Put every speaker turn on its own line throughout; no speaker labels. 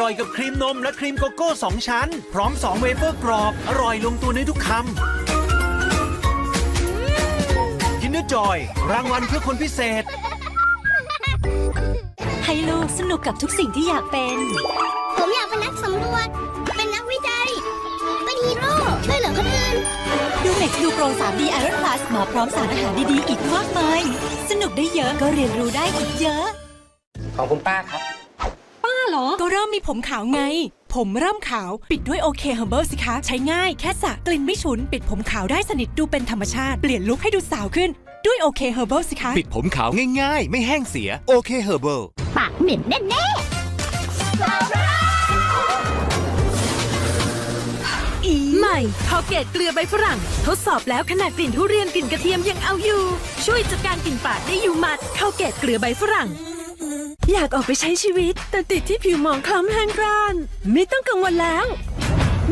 ร่อยกับครีมนมและครีมโกโก้ 2 ชั้น พร้อม 2 เวเฟอร์กรอบ อร่อยลงตัวในทุกคำกินเนอร์จอย รางวัลเพื่อคนพิเศษ
ให้ลูกสนุกกับทุกสิ่งที่อยากเป็น
ผมอยากเป็นนักสำรวจ เป็นนักวิจัย เป็นฮีโร่ช่วยเหลือคนอื่น
ดูเม็กซ์ดูโปร 3D Iron Plus มาพร้อมสารอาหารดีๆ อีกมากมาย สนุกได้เยอะก็เรียนรู้ได้อีกเยอะ
ของคุณป้าครับ
ป้า เหรอ ก็เริ่มมีผมขาวไง ผมเริ่มขาวปิดด้วยโอเคเฮอร์เบิสิคะ ใช้ง่ายแค่สระกลิ่นไม่ฉุน ปิดผมขาวได้สนิทดูเป็นธรรมชาติ เปลี่ยนลุคให้ดูสาวขึ้น ด้วยโอเคเฮอร์เบิสิคะ
ปิดผมขาวง่ายๆ ไม่แห้งเสียโอเคเฮอร์เบิล
ปากเหม็นแน่
อีใหม่คอเกตเกลือใบฝรั่ง ทดสอบแล้วขนาดกลิ่นทุเรียนกลิ่นกระเทียมยังเอาอยู่ ช่วยจัดการกลิ่นปากได้อยู่หมัดข้าวเกตเกลือใบฝรั่ง อยากออกไปใช้ชีวิต แต่ติดที่ผิวหมองคล้ำแห้งกร้าน ไม่ต้องกังวลแล้ว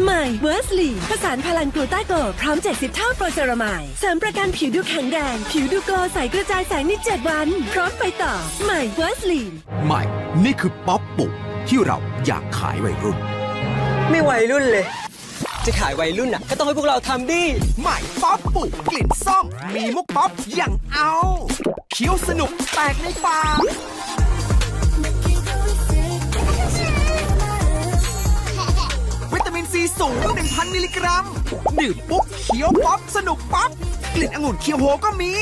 ใหม่เวอร์สลีผสานพลังกลูต้าโกลพร้อม 70 เท่าโปรเซรามายเสริมประกันผิวดูแข็งแรง ผิวดูโกลใสกระจายแสงใน7วัน พร้อมไปต่อใหม่เวอร์สลี
ใหม่ นี่คือป๊อปปุกที่เราอยากขายวัยรุ่น
ไม่วัยรุ่นเลย จะขายวัยรุ่นอะ ก็ต้องให้พวกเราทำดิ
ใหม่ป๊อปปุกกลิ่นส้มมีมุกป๊อปอย่างเอาเคี้ยวสนุกแตกในปาก สูง 1,000 มิลลิกรัม ดื่มปุ๊บเคี้ยวป๊อบสนุกป๊อปกลิ่นองุ่นเคียวโฮก็มี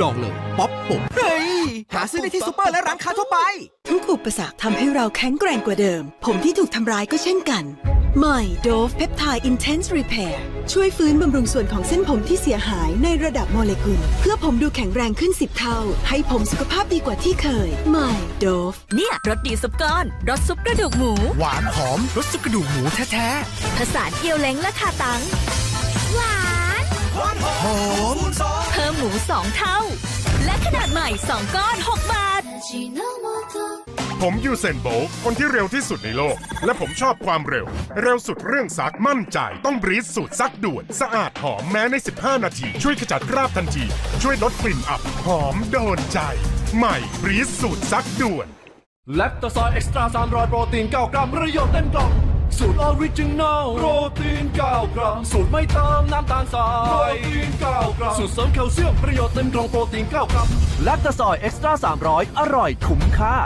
ลองเลยป๊อปปุ๊บเฮ้ย หาซื้อได้ที่ซูเปอร์และร้านค้าทั่วไป
ทุกอุปสรรคทำให้เราแข็งแกร่งกว่าเดิม ผมที่ถูกทำร้ายก็เช่นกัน ใหม่ Dove Peptide Intense Repair ช่วยฟื้นบำรุงส่วนของเส้นผมที่เสียหายในระดับโมเลกุล เพื่อผมดูแข็งแรงขึ้น 10 เท่า ให้ผมสุขภาพดีกว่าที่เคย ใหม่ Dove
เนี่ยรสดีซุปก้อนรสซุปกระดูกหมู
หวานหอมรสกระดูกหมูแท้
ผสานเกี๊ยวเล้งและคาตัง
ๆหวาน
ๆหอม
เพิ่มหมู2เท่า และขนาดใหม่2ก้อน 6 บาท
ผมยูเซนโบลต์คนที่เร็วที่สุดในโลก และผมชอบความเร็ว เร็วสุดเรื่องซักมั่นใจ ต้องบรีสสูตรซักด่วน สะอาดหอมแม้ใน 15 นาที ช่วยขจัดคราบทันที ช่วยลดกลิ่นอับ หอมโดนใจ ใหม่บรีสสูตรซักด่วน
แลคตาซอยเอ็กซ์ตร้า300 โปรตีน 9 กรัมประโยชน์เต็มกล่องสูตรออริจินอลโปรตีน 9 กรัม สูตรไม่เติมน้ำตาลทรายโปรตีน 9 กรัม สูตรเสริมแคลเซียมประโยชน์เต็มกล่องโปรตีน 9 กรัมแลคตาซอยเอ็กซ์ตร้า300 อร่อยคุ้มค่า